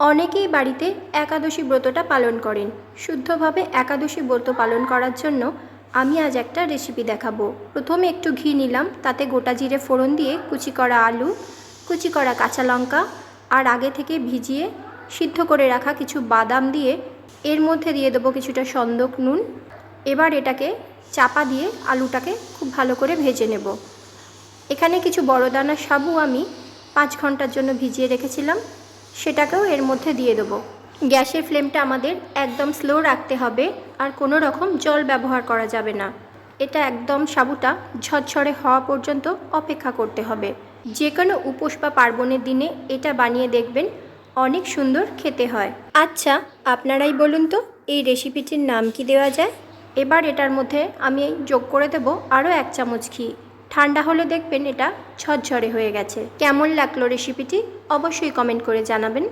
অনেকেই বাড়িতে একাদশী ব্রতটা পালন করেন। শুদ্ধভাবে একাদশী ব্রত পালন করার জন্য আমি আজ একটা রেসিপি দেখাবো। প্রথমে একটু ঘি নিলাম, তাতে গোটা জিরে ফোড়ন দিয়ে কুচি করা আলু, কুচি করা কাঁচা লঙ্কা, আর আগে থেকে ভিজিয়ে সিদ্ধ করে রাখা কিছু বাদাম দিয়ে এর মধ্যে দিয়ে দেবো কিছুটা সন্দক নুন। এবার এটাকে চাপা দিয়ে আলুটাকে খুব ভালো করে ভেজে নেব। এখানে কিছু বড় দানা সাবু আমি পাঁচ ঘণ্টার জন্য ভিজিয়ে রেখেছিলাম। সেটাকেও এর মধ্যে দিয়ে দেবো। গ্যাসের ফ্লেমটা আমাদের একদম স্লো রাখতে হবে আর কোনো রকম জল ব্যবহার করা যাবে না। এটা একদম সাবুটা ঝরঝরে হওয়া পর্যন্ত অপেক্ষা করতে হবে। যে কোনো উপোস বা পার্বণের দিনে এটা বানিয়ে দেখবেন, অনেক সুন্দর খেতে হয়। আচ্ছা আপনারাই বলুন তো, এই রেসিপিটির নাম কি দেওয়া যায়? এবার এটার মধ্যে আমি যোগ করে দেব আরও এক চামচ ঘি। ঠান্ডা হলে দেখবেন এটা ঝরঝরে হয়ে গেছে। কেমন লাগল রেসিপিটি অবশ্যই কমেন্ট করে জানাবেন।